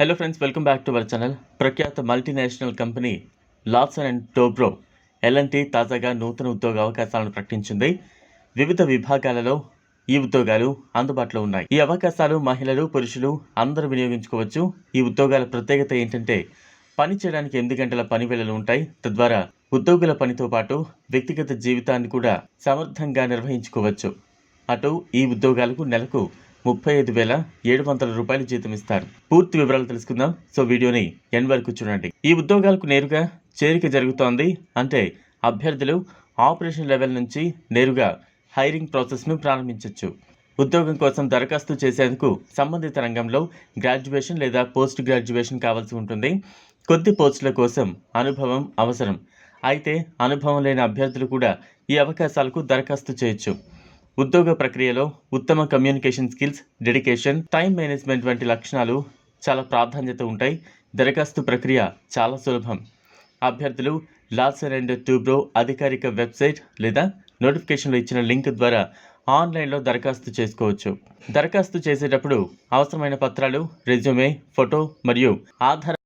Hello friends welcome back to our channel ప్రఖ్యాత multinational company Larsen and Toubro L N T తాజాగా నూతన ఉద్యోగ అవకాశాలను ప్రకటించింది. వివిధ విభాగాలలో ఈ ఉద్యోగాలు అందుబాటులో ఉన్నాయి. ఈ అవకాశాలు మహిళలు పురుషులు అందరూ వినియోగించుకోవచ్చు. ఈ ఉద్యోగాల ప్రత్యేకత ఏంటంటే పని చేయడానికి ఎనిమిది గంటల పని వేళలు ఉంటాయి. తద్వారా ఉద్యోగుల పనితో పాటు వ్యక్తిగత జీవితాన్ని కూడా సమర్థంగా నిర్వహించుకోవచ్చు. అటు ఈ ఉద్యోగాలకు నెలకు ముప్పై ఐదు వేల ఏడు వందల రూపాయలు జీతం ఇస్తారు పూర్తి వివరాలు తెలుసుకుందాం. సో వీడియోని ఎండ్ వరకు చూడండి. ఈ ఉద్యోగాలకు నేరుగా చేరిక జరుగుతోంది. అంటే అభ్యర్థులు ఆపరేషన్ లెవెల్ నుంచి నేరుగా హైరింగ్ ప్రాసెస్ను ప్రారంభించవచ్చు ఉద్యోగం కోసం దరఖాస్తు చేసేందుకు సంబంధిత రంగంలో గ్రాడ్యుయేషన్ లేదా పోస్ట్ గ్రాడ్యుయేషన్ కావాల్సి ఉంటుంది. కొద్ది పోస్టుల కోసం అనుభవం అవసరం. అయితే అనుభవం లేని అభ్యర్థులు కూడా ఈ అవకాశాలకు దరఖాస్తు చేయొచ్చు. ఉద్యోగ ప్రక్రియలో ఉత్తమ communication skills dedication time management వంటి లక్షణాలు చాలా ప్రాధాన్యత ఉంటాయి. దరఖాస్తు ప్రక్రియ చాలా సులభం. అభ్యర్థులు లాసర్ అండ్ ట్యూబ్రో అధికారిక వెబ్సైట్ లేదా నోటిఫికేషన్లో ఇచ్చిన లింక్ ద్వారా ఆన్లైన్లో దరఖాస్తు చేసుకోవచ్చు. దరఖాస్తు చేసేటప్పుడు అవసరమైన పత్రాలు రెజ్యూమే ఫోటో మరియు ఆధార్